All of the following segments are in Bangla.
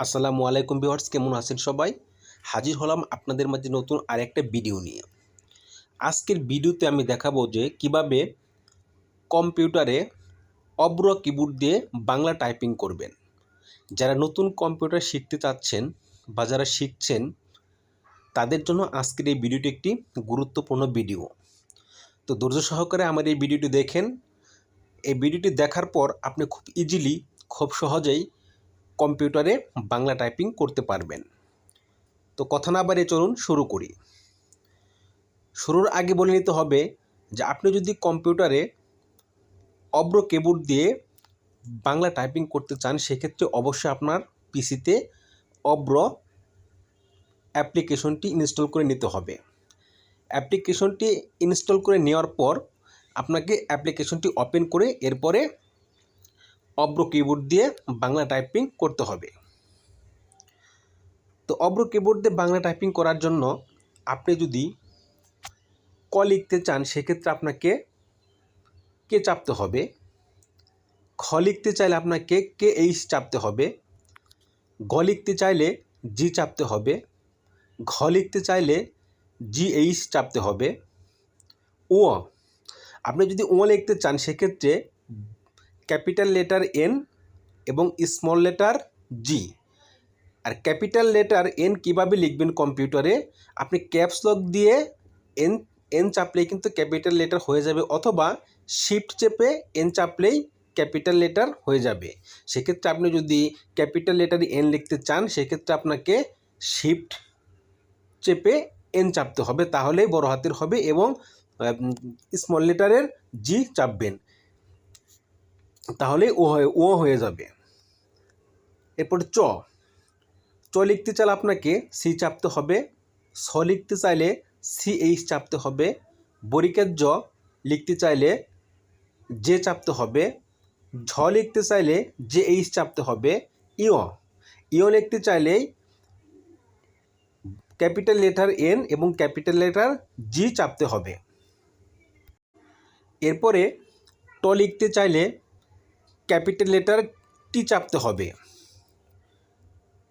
আসসালামু আলাইকুম ভিউয়ার্স, কেমন আছেন সবাই? হাজির হলাম আপনাদের মাঝে নতুন আরেকটা ভিডিও নিয়ে। আজকের ভিডিওতে আমি দেখাবো যে কীভাবে কম্পিউটারে অব্র কিবোর্ড দিয়ে বাংলা টাইপিং করবেন। যারা নতুন কম্পিউটার শিখতে চাচ্ছেন বা যারা শিখছেন, তাদের জন্য আজকের এই ভিডিওটি একটি গুরুত্বপূর্ণ ভিডিও। তো ধৈর্য সহকারে আমার এই ভিডিওটি দেখেন। এই ভিডিওটি দেখার পর আপনি খুব ইজিলি খুব সহজেই কম্পিউটারে বাংলা টাইপিং করতে পারবেন। তো কথা না বাড়িয়ে চলুন, শুরু করি। শুরুর আগে বলে নিতে হবে যে আপনি যদি কম্পিউটারে অব্র কিবোর্ড দিয়ে বাংলা টাইপিং করতে চান, সেক্ষেত্রে অবশ্যই আপনার পিসিতে অব্র অ্যাপ্লিকেশনটি ইনস্টল করে নিতে হবে। অ্যাপ্লিকেশনটি ইনস্টল করে নেওয়ার পর আপনাকে অ্যাপ্লিকেশনটি ওপেন করে এরপরে অব্র কিবোর্ড দিয়ে বাংলা টাইপিং করতে হবে। তো অব্র কিবোর্ড দিয়ে বাংলা টাইপিং করার জন্য আপনি যদি ক লিখতে চান, সেক্ষেত্রে আপনাকে কে চাপতে হবে? খ লিখতে চাইলে আপনাকে কে এইচ চাপতে হবে? গ লিখতে চাইলে জি চাপতে হবে? ঘ লিখতে চাইলে জি এইচ চাপতে হবে? ও, আপনি যদি ও লিখতে চান, সেক্ষেত্রে ক্যাপিটাল লেটার এন এবং স্মল লেটার জি। আর ক্যাপিটাল লেটার এন কীভাবে লিখবেন কম্পিউটারে? আপনি ক্যাপস লক দিয়ে এন এন চাপলেই কিন্তু ক্যাপিটাল লেটার হয়ে যাবে অথবা শিফট চেপে এন চাপলেই ক্যাপিটাল লেটার হয়ে যাবে। সেক্ষেত্রে আপনি যদি ক্যাপিটাল লেটার এন লিখতে চান, সেক্ষেত্রে আপনাকে শিফট চেপে এন চাপতে হবে। তাহলেই বড় হাতের হবে এবং স্মল লেটারের জি চাপবেন। তাহলে ও হয়ে ও হয়ে যাবে। এরপর চ। চ লিখতে চাইলে আপনাকে সি চাপতে হবে। স লিখতে চাইলে সি এইচ চাপতে হবে। বরিকের জ লিখতে চাইলে জে চাপতে হবে। ঝ লিখতে চাইলে জে এইচ চাপতে হবে। ইও ইও লিখতে চাইলেই ক্যাপিটাল লেটার এন এবং ক্যাপিটাল লেটার জি চাপতে হবে। এরপরে ট লিখতে চাইলে ক্যাপিটাল লেটার টি চাপতে হবে।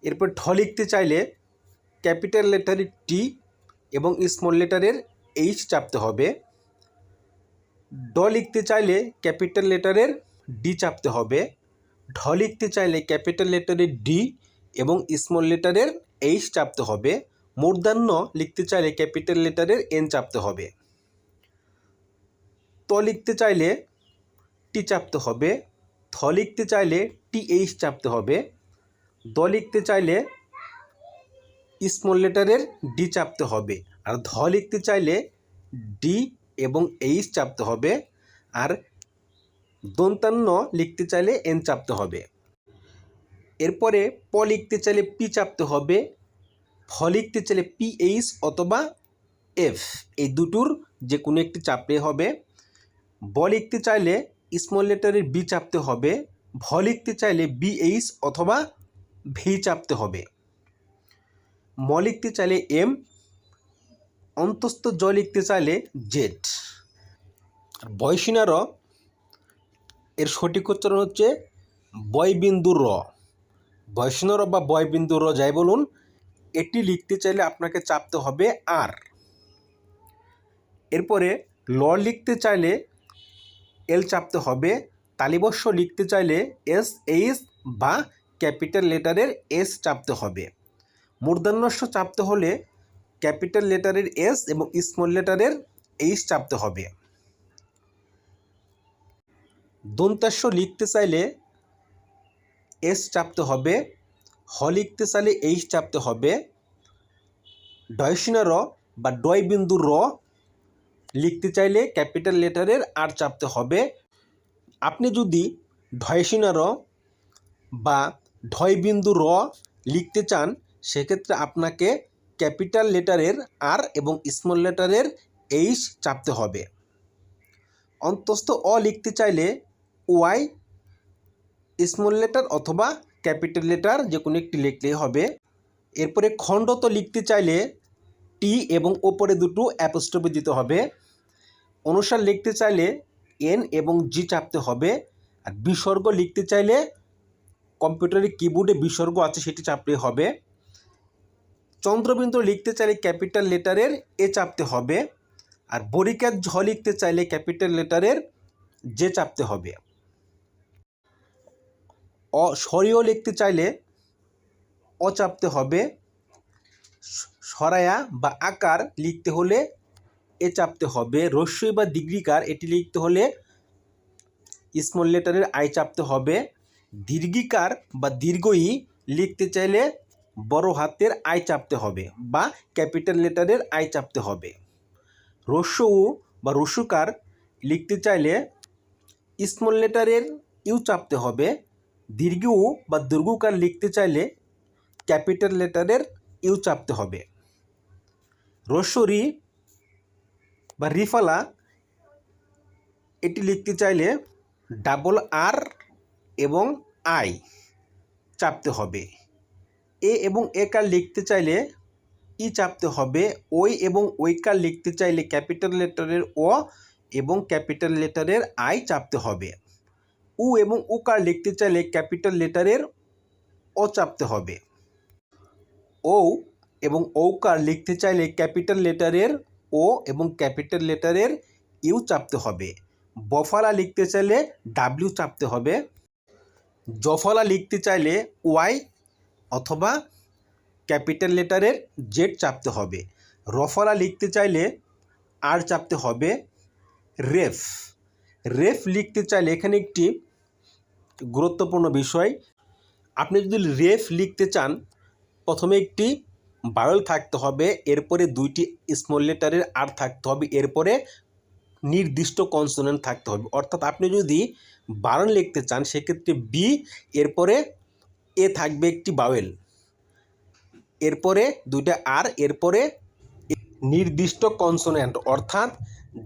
এরপর ঢ লিখতে চাইলে ক্যাপিটাল লেটারের টি এবং স্মল লেটারের এইচ চাপতে হবে। ড লিখতে চাইলে ক্যাপিটাল লেটারের ডি চাপতে হবে। ঢ লিখতে চাইলে ক্যাপিটাল লেটারের ডি এবং স্মল লেটারের এইচ চাপতে হবে। মূর্ধান্য লিখতে চাইলে ক্যাপিটাল লেটারের এন চাপতে হবে। ত লিখতে চাইলে টি চাপতে হবে। থ লিখতে চাইলে টি এইচ চাপতে হবে। দ লিখতে চাইলে স্মল লেটারের ডি চাপতে হবে। আর ধ লিখতে চাইলে ডি এবং এইচ চাপতে হবে। আর দন্তান্ন লিখতে চাইলে এন চাপতে হবে। এরপরে প লিখতে চাইলে পি চাপতে হবে। ফ লিখতে চাইলে পি এইচ অথবা এফ। এই দুটোর যে কোনো একটি চাপলে হবে। ব লিখতে চাইলে স্মল লেটারের বি চাপতে হবে। ভ লিখতে চাইলে বি এইচ অথবা ভি চাপতে হবে। ম লিখতে চাইলে এম অন্তস্থ জ লিখতে চাইলে জেড আর বয়সিনার এর সঠিক উচ্চারণ হচ্ছে বয়বিন্দু র। বয়সিনার বা বয়বিন্দু র যাই বলুন, এটি লিখতে চাইলে আপনাকে চাপতে হবে আর এরপরে ল লিখতে চাইলে এল চাপতে হবে। তালিবস্য লিখতে চাইলে এস, এইচ বা ক্যাপিটাল লেটারের এস চাপতে হবে। মূর্ধন্যস্য চাপতে হলে ক্যাপিটাল লেটারের এস এবং স্মল লেটারের এইচ চাপতে হবে। দন্তাস্য লিখতে চাইলে এস চাপতে হবে। হ লিখতে চাইলে এইচ চাপতে হবে। ডয়সিনা র বা ডয় বিন্দু র লিখতে চাইলে ক্যাপিটাল লেটারের আর চাপতে হবে। আপনি যদি ঢয়সিনা র বা ঢয় বিন্দু র লিখতে চান, সেক্ষেত্রে আপনাকে ক্যাপিটাল লেটারের আর এবং স্মল লেটারের এইচ চাপতে হবে। অন্তস্থ অ লিখতে চাইলে ওয়াই, স্মল লেটার অথবা ক্যাপিটাল লেটার যে কোনো একটি লিখলেই হবে। এরপরে খণ্ডত লিখতে চাইলে টি এবং ওপরে দুটো অ্যাপোস্টপি দিতে হবে। অনুসার লিখতে চাইলে এন এবং জি চাপতে হবে। আর বিসর্গ লিখতে চাইলে কম্পিউটারের কিবোর্ডে বিসর্গ আছে, সেটি চাপলে হবে। চন্দ্রবিন্দু লিখতে চাইলে ক্যাপিটাল লেটারের এ চাপতে হবে। আর বরিকার ঝ লিখতে চাইলে ক্যাপিটাল লেটারের যে চাপতে হবে। অ সরিয় লিখতে চাইলে অ চাপতে হবে। সরায়া বা আকার লিখতে হলে এ চাপতে হবে। রস্যই বা দীর্ঘিকার এটি লিখতে হলে স্মল লেটারের আই চাপতে হবে। দীর্ঘিকার বা দীর্ঘই লিখতে চাইলে বড় হাতের আই চাপতে হবে বা ক্যাপিটাল লেটারের আই চাপতে হবে। রস্য উ বা রস্যকার লিখতে চাইলে স্মল লেটারের ইউ চাপতে হবে। দীর্ঘ উ বা দীর্ঘকার লিখতে চাইলে ক্যাপিটাল লেটারের ইউ চাপতে হবে। রস্যরি বা রিফালা এটি লিখতে চাইলে ডাবল আর এবং আই চাপতে হবে। এ এবং এ কার লিখতে চাইলে ই চাপতে হবে, ওই এবং ওই কার লিখতে চাইলে ক্যাপিটাল লেটারের ও এবং ক্যাপিটাল লেটারের আই চাপতে হবে। উ এবং উ কার লিখতে চাইলে ক্যাপিটাল লেটারের ও চাপতে হবে। ও এবং ঔকার লিখতে চাইলে ক্যাপিটাল লেটারের ও এবং ক্যাপিটাল লেটারের ইউ চাপতে হবে। বফালা লিখতে চাইলে ডাব্লিউ চাপতে হবে। জফলা লিখতে চাইলে ওয়াই অথবা ক্যাপিটাল লেটারের জেড চাপতে হবে। রফলা লিখতে চাইলে আর চাপতে হবে। রেফ রেফ লিখতে চাইলে এখানে একটি গুরুত্বপূর্ণ বিষয়। আপনি যদি রেফ লিখতে চান, প্রথমে একটি বায়োল থাকতে হবে, এরপরে দুইটি স্মল লেটারের আর থাকতে হবে, এরপরে নির্দিষ্ট কনসোনেন্ট থাকতে হবে। অর্থাৎ আপনি যদি বারণ লিখতে চান, সেক্ষেত্রে বি এরপরে এ থাকবে একটি বাওয়েল এরপরে দুইটা আর এরপরে নির্দিষ্ট কনসোনেন্ট অর্থাৎ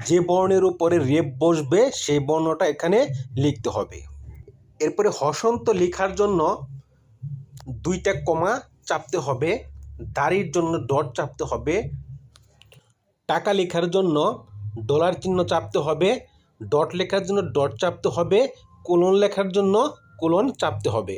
যে বর্ণের উপরে রেপ বসবে, সেই বর্ণটা এখানে লিখতে হবে। এরপরে হসন্ত লেখার জন্য দুইটা কমা চাপতে হবে। দাড়ির জন্য ডট চাপতে হবে, টাকা লেখার জন্য ডলার চিহ্ন চাপতে হবে ডট লেখার জন্য ডট চাপতে হবে কোলন লেখার জন্য কোলন চাপতে হবে।